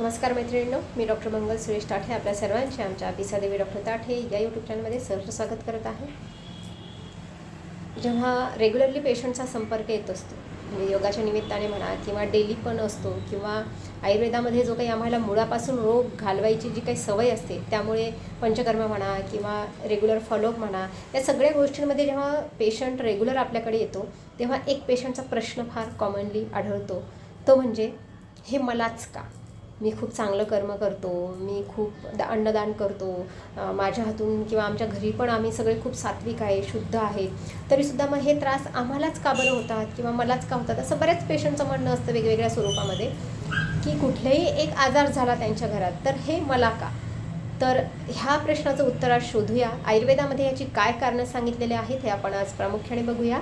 नमस्कार मैत्रिणींनो मी डॉक्टर मंगल सुरेश ताठे आपल्या सर्वांचे आमच्या पिसादेवी डॉक्टर ताठे या यूट्यूब चॅनलमध्ये सहर्ष स्वागत करत आहे. जेव्हा रेग्युलरली पेशंटचा संपर्क येत असतो म्हणजे योगाच्या निमित्ताने म्हणा किंवा डेली पण असतो किंवा आयुर्वेदामध्ये जो काही आम्हाला मुळापासून रोग घालवायची जी काही सवय असते त्यामुळे पंचकर्म म्हणा किंवा रेग्युलर फॉलोअप म्हणा या सगळ्या गोष्टींमध्ये जेव्हा पेशंट रेग्युलर आपल्याकडे येतो तेव्हा एक पेशंटचा प्रश्न फार कॉमनली आढळतो. तो म्हणजे हे मलाच का? मी खूप चांगलं कर्म करतो मी खूप द अन्नदान करतो माझ्या हातून किंवा आमच्या घरी पण आम्ही सगळे खूप सात्विक आहे शुद्ध आहे. तरीसुद्धा मग हे त्रास आम्हालाच का बरं होतात किंवा मलाच का होतात? असं बऱ्याच पेशंटचं म्हणणं असतं वेगवेगळ्या स्वरूपामध्ये की कुठलाही एक आजार झाला त्यांच्या घरात तर हे मला का? तर ह्या प्रश्नाचं उत्तर आज शोधूया. आयुर्वेदामध्ये याची काय कारणं सांगितलेले आहेत हे आपण आज प्रामुख्याने बघूया.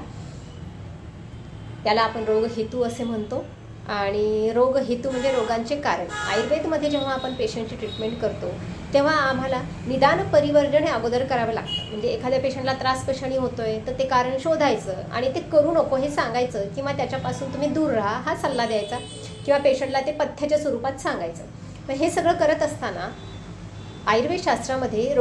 त्याला आपण रोगहेतू असे म्हणतो. आणि रोगहेतू म्हणजे रोगांचे कारण. आयुर्वेदमध्ये जेव्हा आपण पेशंटची ट्रीटमेंट करतो तेव्हा आम्हाला निदान परिवर्जन हे अगोदर करावं लागतं. म्हणजे एखाद्या पेशंटला त्रास कशाने होतोय तर ते कारण शोधायचं आणि ते करू नको हे सांगायचं किंवा त्याच्यापासून तुम्ही दूर राहा हा सल्ला द्यायचा किंवा पेशंटला ते पथ्याच्या स्वरूपात सांगायचं. मग हे सगळं करत असताना आयुर्वेद शास्त्रामध्ये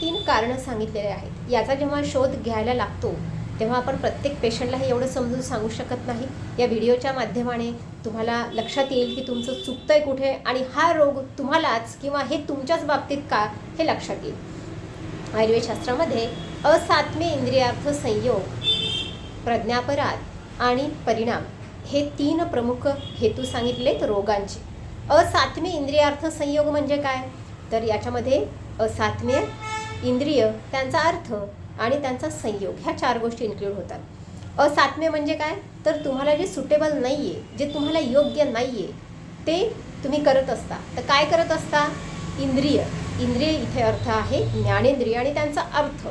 तीन कारणं सांगितलेले आहेत. याचा जेव्हा शोध घ्यायला लागतो तेव्हा आपण प्रत्येक पेशंटला हे एवढं समजून सांगू शकत नाही. या व्हिडिओच्या माध्यमाने तुम्हाला लक्षात येईल की तुमचं चुकतंय कुठे आणि हा रोग तुम्हालाच किंवा हे तुमच्याच बाबतीत का हे लक्षात येईल. आयुर्वेदशास्त्रामध्ये असात्म्य इंद्रियार्थ संयोग प्रज्ञापराध आणि परिणाम हे तीन प्रमुख हेतू सांगितलेत रोगांचे. असात्म्य इंद्रियार्थ संयोग म्हणजे काय? तर याच्यामध्ये असात्म्य इंद्रिय त्यांचा अर्थ आणि त्यांचा संयोग ह्या चार गोष्टी इन्क्लूड होतात. असात्म्य म्हणजे काय? तर तुम्हाला जे सुटेबल नाही आहे जे तुम्हाला योग्य नाही आहे ते तुम्ही करत असता. तर काय करत असता? इंद्रिय. इंद्रिय इथे अर्थ आहे ज्ञानेंद्रिय आणि त्यांचा अर्थ.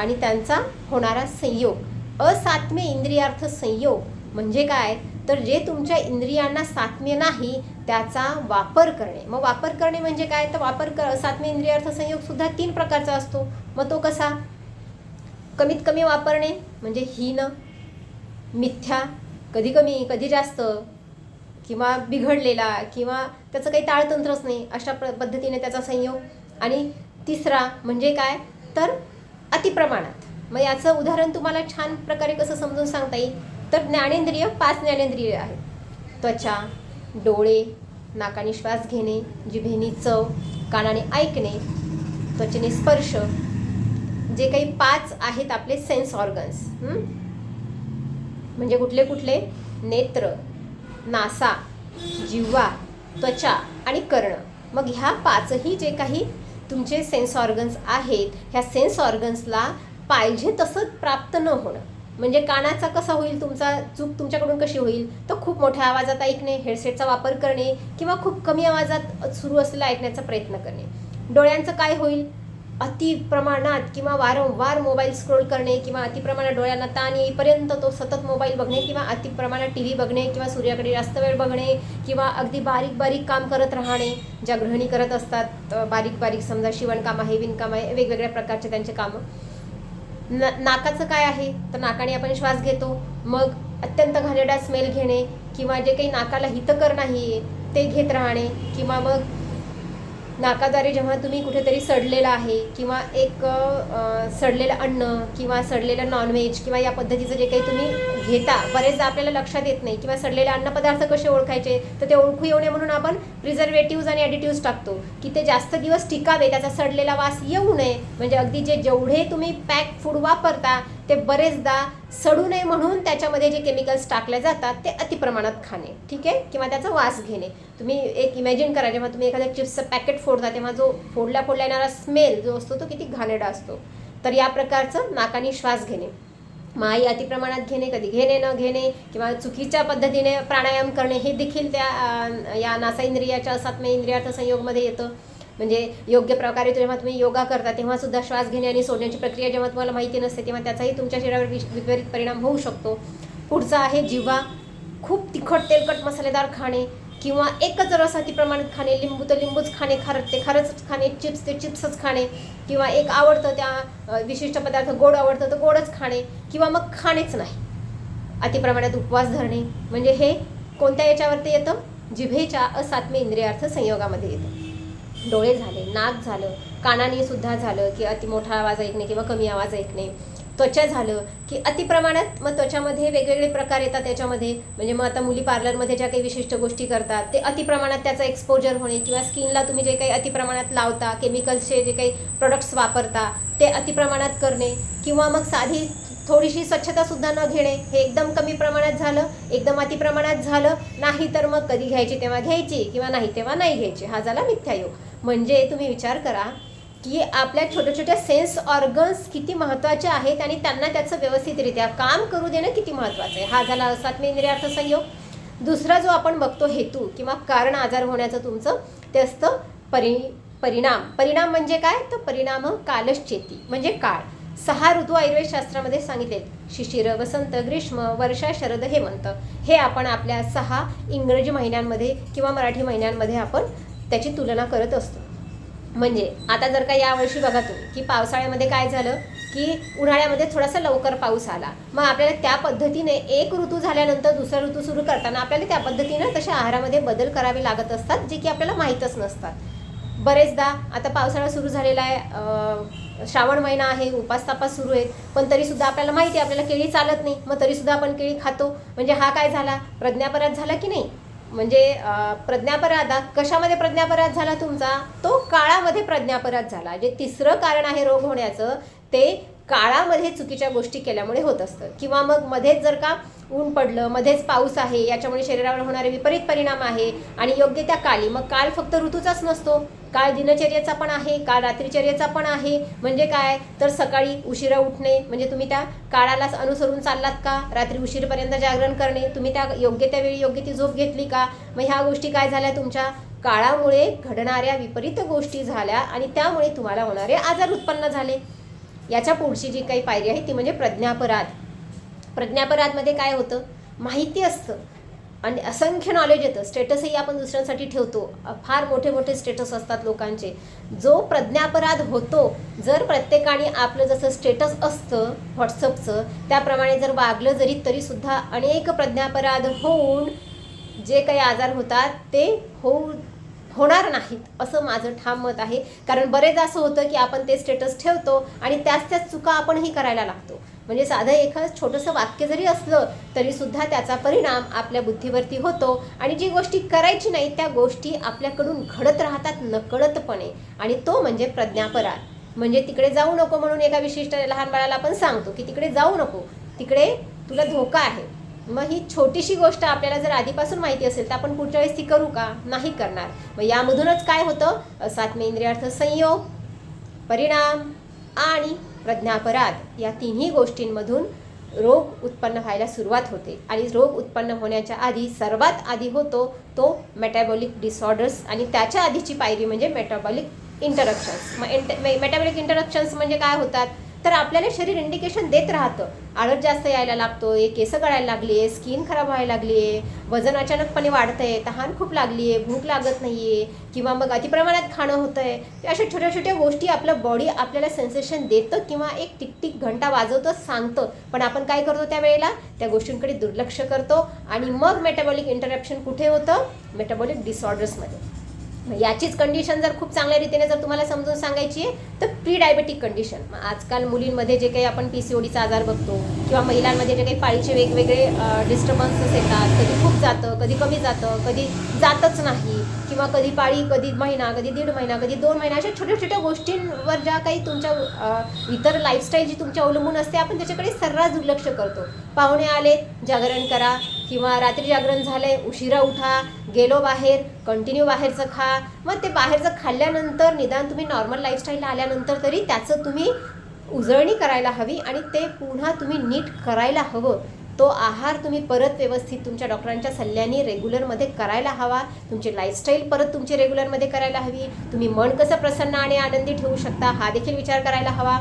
आणि त्यांचा होणारा संयोग. असात्म्य इंद्रियार्थ संयोग म्हणजे काय? तर जे तुमच्या इंद्रियांना सात्म्य नाही त्याचा वापर करणे. मग वापर करणे म्हणजे काय? तर वापर कर असात्म्य इंद्रियार्थ संयोग सुद्धा तीन प्रकारचा असतो. मग तो कसा? कमीत कमी वापरणे म्हणजे हीन मिथ्या कधी कमी कधी जास्त किंवा बिघडलेला किंवा त्याचं काही ताळतंत्रच नाही अशा प्र पद्धतीने त्याचा संयोग. आणि तिसरा म्हणजे काय? तर अतिप्रमाणात. मग याचं उदाहरण तुम्हाला छान प्रकारे कसं समजून सांगता येईल? तर ज्ञानेंद्रिय पाच ज्ञानेंद्रिय आहेत. त्वचा डोळे नाकाने श्वास घेणे जिभेने चव कानाने ऐकणे त्वचेने स्पर्श जे काही पाच आहेत आपले सेन्स ऑर्गन्स म्हणजे कुठले कुठले? नेत्र नासा जिव्हा त्वचा आणि कर्ण. मग ह्या पाचही जे काही तुमचे सेन्स ऑर्गन्स आहेत ह्या सेन्स ऑर्गन्सला पाहिजे तसं प्राप्त न होणं. म्हणजे कानाचा कसा होईल तुमचा चूक तुमच्याकडून कशी होईल तर खूप मोठ्या आवाजात ऐकणे हेडसेटचा वापर करणे किंवा खूप कमी आवाजात सुरू असलेला ऐकण्याचा प्रयत्न करणे. डोळ्यांचं काय होईल? अति प्रमाणात किंवा वारंवार मोबाईल स्क्रोल करणे किंवा अतिप्रमाणात डोळ्यांना ताण येईपर्यंत तो सतत मोबाईल बघणे किंवा अतिप्रमाणात टी व्ही बघणे किंवा सूर्याकडे जास्त वेळ बघणे किंवा अगदी बारीक बारीक काम करत राहणे ज्या गृहिणी करत असतात बारीक बारीक समजा शिवणकाम आहे विणकाम आहे वेगवेगळ्या प्रकारचे त्यांचे कामं. न नाकाचं काय आहे? तर नाकाने आपण श्वास घेतो मग अत्यंत घाणेरडा स्मेल घेणे किंवा जे काही नाकाला हितकर नाही आहे ते घेत राहणे किंवा मग नाकाद्वारे जेव्हा तुम्ही कुठेतरी सडलेलं आहे किंवा एक सडलेलं अन्न किंवा सडलेलं नॉनव्हेज किंवा या पद्धतीचं जे काही तुम्ही घेता बरेचदा आपल्याला लक्षात येत नाही. किंवा सडलेले अन्नपदार्थ कसे ओळखायचे? तर ते ओळखू येऊ नये म्हणून आपण प्रिझर्वेटिव्ज आणि ॲडिटिव्ज टाकतो. की ते जास्त दिवस टिकावे त्याचा सडलेला वास येऊ नये. म्हणजे अगदी जे जेवढे तुम्ही पॅक फूड वापरता ते बरेचदा सडू नये म्हणून त्याच्यामध्ये जे केमिकल्स टाकले जातात ते अतिप्रमाणात खाणे ठीक आहे? किंवा त्याचा वास घेणे. तुम्ही एक इमॅजिन करा जेव्हा तुम्ही एखाद्या चिप्सचं पॅकेट फोडता तेव्हा जो फोडल्या फोडल्या येणारा स्मेल जो असतो तो किती घाणेरडा असतो. तर या प्रकारचं नाकाने श्वास घेणे. माई अतिप्रमाणात घेणे कधी घेणे न घेणे किंवा चुकीच्या पद्धतीने प्राणायाम करणे हे देखील त्या या नासा इंद्रियाच्या सातम्या इंद्रियार्थ संयोगमध्ये येतं. म्हणजे योग्य प्रकारे जेव्हा तुम्ही योगा करता तेव्हा सुद्धा श्वास घेणे आणि सोडण्याची प्रक्रिया जेव्हा तुम्हाला माहिती नसते तेव्हा त्याचाही तुमच्या शरीरावर विपरीत परिणाम होऊ शकतो. पुढचा आहे जिव्हा खूप तिखट तेलकट मसालेदार खाणे किंवा एकच रस अति प्रमाणात खाणे लिंबू तर लिंबूच खाणे खारट ते खारच खाणे चिप्स ते चिप्सच खाणे किंवा एक आवडतं त्या विशिष्ट पदार्थ गोड आवडतं तर गोडच खाणे किंवा मग खाणेच नाही. अतिप्रमाणात उपवास धरणे. म्हणजे हे कोणत्या याच्यावरती येतं? जिभेच्या असात्म्य इंद्रियार्थ संयोगामध्ये येतं. डोळे झाले नाक झालं कानाने सुद्धा झालं की अति मोठा आवाज ऐकणे किंवा कमी आवाज ऐकणे. त्वचा झालं की अतिप्रमाणात मग त्वचामध्ये वेगवेगळे प्रकार येतात त्याच्यामध्ये. म्हणजे मग आता मुली पार्लरमध्ये ज्या काही विशिष्ट गोष्टी करतात ते अतिप्रमाणात त्याचा एक्सपोजर होणे किंवा स्किनला तुम्ही जे काही अतिप्रमाणात लावता केमिकल्सचे जे काही प्रोडक्ट्स वापरता ते अतिप्रमाणात करणे किंवा मग साधी थोडीशी स्वच्छतासुद्धा न घेणे हे एकदम कमी प्रमाणात झालं एकदम अतिप्रमाणात झालं नाही तर मग कधी घ्यायची तेव्हा घ्यायची किंवा नाही तेव्हा नाही घ्यायची. हा झाला मिथ्यायोग म्हणजे तुम्ही विचार करा की आपल्या छोट्या छोट्या सेन्स ऑर्गन्स किती महत्त्वाचे आहेत आणि त्यांना त्याचं व्यवस्थितरित्या काम करू देणं किती महत्त्वाचं आहे. हा झाला असात्म्य इंद्रियार्थ संयोग. दुसरा जो आपण बघतो हेतू किंवा कारण आजार होण्याचं तुमचं ते असतं परि परिणाम. परिणाम म्हणजे काय? तर परिणाम कालश्चेती म्हणजे काळ. सहा ऋतू आयुर्वेद शास्त्रामध्ये सांगितलेत. शिशिर वसंत ग्रीष्म वर्षा शरद हेमंत. हे आपण आपल्या सहा इंग्रजी महिन्यांमध्ये किंवा मराठी महिन्यांमध्ये आपण त्याची तुलना करत असतो. म्हणजे आता जर का यावर्षी बघा तुम्ही की पावसाळ्यामध्ये काय झालं की उन्हाळ्यामध्ये थोडासा लवकर पाऊस आला. मग आपल्याला त्या पद्धतीने एक ऋतू झाल्यानंतर दुसरा ऋतू सुरू करताना आपल्याला त्या पद्धतीनं तशा आहारामध्ये बदल करावे लागत असतात जे की आपल्याला माहीतच नसतात. बरेचदा आता पावसाळा सुरू झालेला आहे श्रावण महिना आहे उपास तापास सुरू आहेत पण तरीसुद्धा आपल्याला माहिती आहे आपल्याला केळी चालत नाही मग तरीसुद्धा आपण केळी खातो. म्हणजे हा काय झाला? प्रज्ञापराध झाला की नाही? म्हणजे अं, प्रज्ञापराध कशामध्ये प्रज्ञापराध झाला तुमचा? तो काळामध्ये प्रज्ञापराध झाला. जे तिसरं कारण आहे रोग होण्याचं ते काळामध्ये चुकीच्या गोष्टी केल्यामुळे होत असतं. किंवा मग मध्येच जर का ऊन पडलं मध्येच पाऊस आहे याच्यामुळे शरीरावर होणारे विपरीत परिणाम आहे आणि योग्य त्या काली. मग काल फक्त ऋतूचाच नसतो. काळ दिनचर्येचा पण आहे काळ रात्रीचर्येचा पण आहे. म्हणजे काय? तर सकाळी उशिरा उठणे म्हणजे तुम्ही त्या काळालाच अनुसरून चाललात का? रात्री उशीरपर्यंत जागरण करणे तुम्ही त्या योग्य त्या वेळी योग्य ती झोप घेतली का? मग ह्या गोष्टी काय झाल्या तुमच्या? काळामुळे घडणाऱ्या विपरीत गोष्टी झाल्या आणि त्यामुळे तुम्हाला होणारे आजार उत्पन्न झाले. याच्या पुढची जी काही पायरी आहे ती म्हणजे प्रज्ञापराध. प्रज्ञापराधमध्ये काय होतं? माहिती असतं. आणि असंख्य नॉलेज येतं. स्टेटसही आपण दुसऱ्यांसाठी ठेवतो. फार मोठे मोठे स्टेटस असतात लोकांचे. जो प्रज्ञापराध होतो जर प्रत्येकाने आपलं जसं स्टेटस असतं व्हॉट्सअपचं त्याप्रमाणे जर वागलं जरी तरीसुद्धा अनेक प्रज्ञापराध होऊन जे काही आजार होतात ते होऊ होणार नाहीत असं माझं ठाम मत आहे. कारण बरेच असं होतं की आपण ते स्टेटस ठेवतो आणि त्याच त्याच चुका आपणही करायला लागतो. म्हणजे साधं एखादं छोटंसं वाक्य जरी असलं तरीसुद्धा त्याचा परिणाम आपल्या बुद्धीवरती होतो. आणि जी गोष्टी करायची नाही त्या गोष्टी आपल्याकडून घडत राहतात नकळतपणे. आणि तो म्हणजे प्रज्ञापराध म्हणजे तिकडे जाऊ नको म्हणून एका विशिष्ट लहान बाळाला आपण सांगतो की तिकडे जाऊ नको. तिकडे तुला धोका आहे. मग ही छोटीशी गोष्ट आपल्याला जर आधीपासून माहिती असेल तर आपण पुढच्या वेळेस ती करू का? नाही करणार. मग यामधूनच काय होतं? सातमे इंद्रियार्थ संयोग परिणाम आणि प्रज्ञापराध या तिन्ही गोष्टींमधून रोग उत्पन्न व्हायला सुरुवात होते. आणि रोग उत्पन्न होण्याच्या आधी सर्वात आधी होतो तो मेटॅबॉलिक डिसऑर्डर्स आणि त्याच्या आधीची पायरी म्हणजे मेटाबॉलिक इंटरप्शन्स मग मेटॅबॉलिक इंटरप्शन्स म्हणजे काय होतात? तर आपल्याला शरीर इंडिकेशन देत राहतं. आळस जास्त यायला लागतो आहे केस गळायला लागली आहे स्किन खराब व्हायला लागली आहे वजन अचानकपणे वाढतंय तहान खूप लागली आहे भूक लागत नाही आहे किंवा मग अतिप्रमाणात खाणं होतं आहे अशा छोट्या छोट्या गोष्टी आपलं बॉडी आपल्याला सेन्सेशन देतं किंवा एक टिकटिक घंटा वाजवतं सांगतं. पण आपण काय करतो त्या वेळेला त्या गोष्टींकडे दुर्लक्ष करतो आणि मग मेटाबॉलिक इंटरॅक्शन कुठे होतं? मेटाबॉलिक डिसऑर्डर्समध्ये याचीच कंडिशन जर खूप चांगल्या रीतीने जर तुम्हाला समजून सांगायची आहे तर प्री डायबेटिक कंडिशन आजकाल मुलींमध्ये जे काही आपण पी सी ओडीचा आजार बघतो किंवा महिलांमध्ये जे काही पाळीचे वेगवेगळे डिस्टर्बन्सेस येतात कधी खूप जातं कधी कमी जातं कधी जातच नाही किंवा कधी पाळी कधी महिना कधी दीड महिना कधी दोन महिना अशा छोट्या छोट्या गोष्टींवर ज्या काही तुमच्या इतर लाईफस्टाईल जी तुमच्या अवलंबून असते आपण त्याच्याकडे सर्रास दुर्लक्ष करतो. पाहुणे आले जागरण करा किंवा रात्री जागरण झालंय उशिरा उठा गेलो बाहेर कंटिन्यू बाहेरचं खा. मग ते बाहेरचं खाल्ल्यानंतर निदान तुम्ही नॉर्मल लाईफस्टाईलला आल्यानंतर तरी त्याचं तुम्ही उजळणी करायला हवी आणि ते पुन्हा तुम्ही नीट करायला हवं. तो आहार तुम्ही परत व्यवस्थित तुमच्या डॉक्टरांच्या सल्ल्याने रेग्युलरमध्ये करायला हवा. तुमची लाईफस्टाईल परत तुमची रेग्युलरमध्ये करायला हवी. तुम्ही मन कसं प्रसन्न आणि आनंदी ठेवू शकता हा देखील विचार करायला हवा.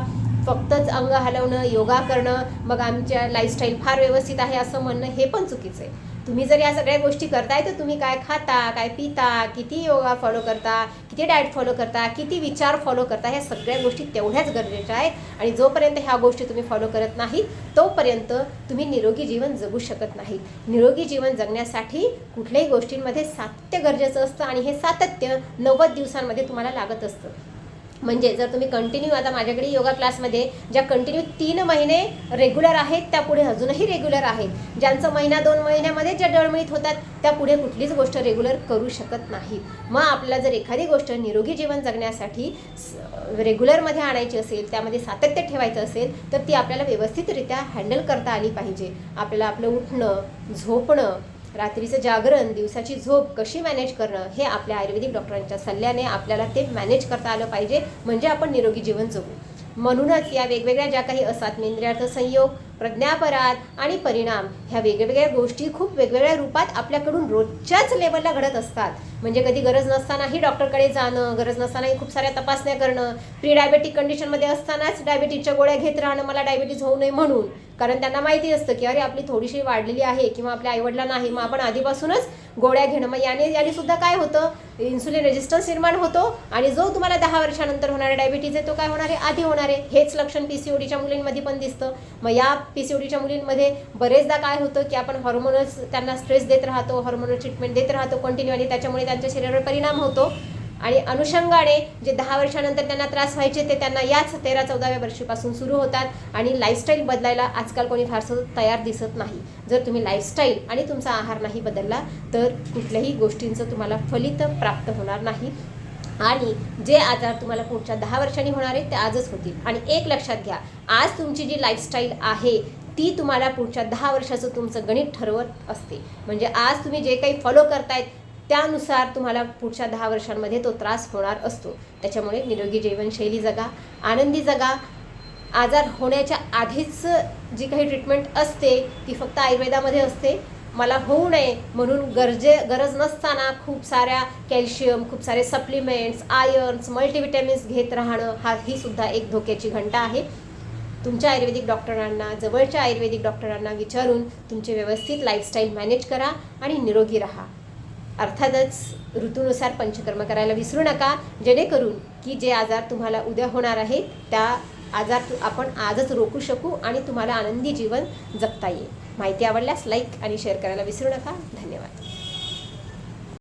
फक्तच अंग हलवणं योगा करणं मग आमच्या लाईफस्टाईल फार व्यवस्थित आहे असं म्हणणं हे पण चुकीचं आहे. तुम्ही जर या सगळ्या गोष्टी करताय तर तुम्ही काय खाता काय पिता किती योगा फॉलो करता किती डाएट फॉलो करता किती विचार फॉलो करता ह्या सगळ्या गोष्टी तेवढ्याच गरजेच्या आहेत. आणि जोपर्यंत ह्या गोष्टी तुम्ही फॉलो करत नाही तोपर्यंत तुम्ही निरोगी जीवन जगू शकत नाही. निरोगी जीवन जगण्यासाठी कुठल्याही गोष्टींमध्ये सातत्य गरजेचं असतं आणि हे सातत्य नव्वद दिवसांमध्ये तुम्हाला लागत असतं. म्हणजे जर तुम्ही कंटिन्यू आता माझ्याकडे योगा क्लासमध्ये ज्या कंटिन्यू तीन महिने रेग्युलर आहेत त्या पुढे अजूनही रेग्युलर आहेत. ज्यांचं महिना दोन महिन्यामध्ये ज्या डळमळीत होतात त्या पुढे कुठलीच गोष्ट रेग्युलर करू शकत नाही. मग आपल्याला जर एखादी गोष्ट निरोगी जीवन जगण्यासाठी रेग्युलरमध्ये आणायची असेल त्यामध्ये सातत्य ठेवायचं असेल तर ती आपल्याला व्यवस्थितरित्या हँडल करता आली पाहिजे. आपल्याला आपलं उठणं झोपणं रात्रीचं जागरण दिवसाची झोप कशी मॅनेज करणं हे आपल्या आयुर्वेदिक डॉक्टरांच्या सल्ल्याने आपल्याला ते मॅनेज करता आलं पाहिजे. म्हणजे आपण निरोगी जीवन जगू. म्हणूनच या वेगवेगळ्या ज्या काही असतात मेंद्रियार्थ संयोग प्रज्ञापराध आणि परिणाम ह्या वेगवेगळ्या गोष्टी खूप वेगवेगळ्या रूपात आपल्याकडून रोजच्याच लेवलला घडत असतात. म्हणजे कधी गरज नसतानाही डॉक्टरकडे जाणं गरज नसतानाही खूप साऱ्या तपासण्या करणं प्री डायबेटिक कंडिशनमध्ये असतानाच डायबिटीजच्या गोळ्या घेत राहणं मला डायबिटीज होऊ नये म्हणून. कारण त्यांना माहिती असतं की अरे आपली थोडीशी वाढलेली आहे किंवा आपल्या आईवडिलांना आहे मग आपण आधीपासूनच गोळ्या घेणं. मग याने याने सुद्धा काय होतं? इन्सुलिन रेजिस्टन्स निर्माण होतो आणि जो तुम्हाला दहा वर्षानंतर होणारा डायबिटीज आहे तो काय होणार आहे? आधी होणार आहे. हेच लक्षण पी सी ओडीच्या मुलींमध्ये पण दिसतं. मग या पी सी ओडीच्या मुलींमध्ये बरेचदा काय होतं की आपण हॉर्मोनल्स त्यांना स्ट्रेस देत राहतो हॉर्मोनल ट्रीटमेंट देत राहतो कंटिन्यू आणि त्याच्यामुळे त्यांच्या शरीरावर परिणाम होतो. आणि अनुषंगाने जे दहा वर्षानंतर त्यांना त्रास व्हायचे ते त्यांना याच तेरा चौदाव्या वर्षीपासून सुरू होतात आणि लाईफस्टाईल बदलायला आजकाल कोणी फारसं तयार दिसत नाही. जर तुम्ही लाईफस्टाईल आणि तुमचा आहार नाही बदलला तर कुठल्याही गोष्टींचं तुम्हाला फलित प्राप्त होणार नाही. आणि जे आजार तुम्हाला पुढच्या दहा वर्षांनी होणार आहेत ते आजच होतील. आणि एक लक्षात घ्या आज तुमची जी लाईफस्टाईल आहे ती तुम्हाला पुढच्या दहा वर्षाचं तुमचं गणित ठरवत असते. म्हणजे आज तुम्ही जे काही फॉलो करतायत त्यानुसार तुम्हाला पुढच्या दहा वर्षांमध्ये तो त्रास होणार असतो. त्याच्यामुळे निरोगी जीवनशैली जगा आनंदी जगा. आजार होण्याच्या आधीच जी काही ट्रीटमेंट असते ती फक्त आयुर्वेदामध्ये असते. मला होऊ नये म्हणून गरजे गरज नसताना खूप साऱ्या कॅल्शियम खूप सारे सप्लिमेंट्स आयर्न्स मल्टीविटॅमिन्स घेत राहणं हा ही सुद्धा एक धोक्याची घंटा आहे. तुमच्या आयुर्वेदिक डॉक्टरांना जवळच्या आयुर्वेदिक डॉक्टरांना विचारून तुमचे व्यवस्थित लाईफस्टाईल मॅनेज करा आणि निरोगी राहा. अर्थातच ऋतूनुसार पंचकर्म करायला विसरू नका जेणेकरून की जे आजार तुम्हाला उद्या होणार आहे त्या आजार तू आपण आजच रोखू शकू आणि तुम्हाला आनंदी जीवन जगता येईल. माहिती आवडल्यास लाईक आणि शेअर करायला विसरू नका. धन्यवाद.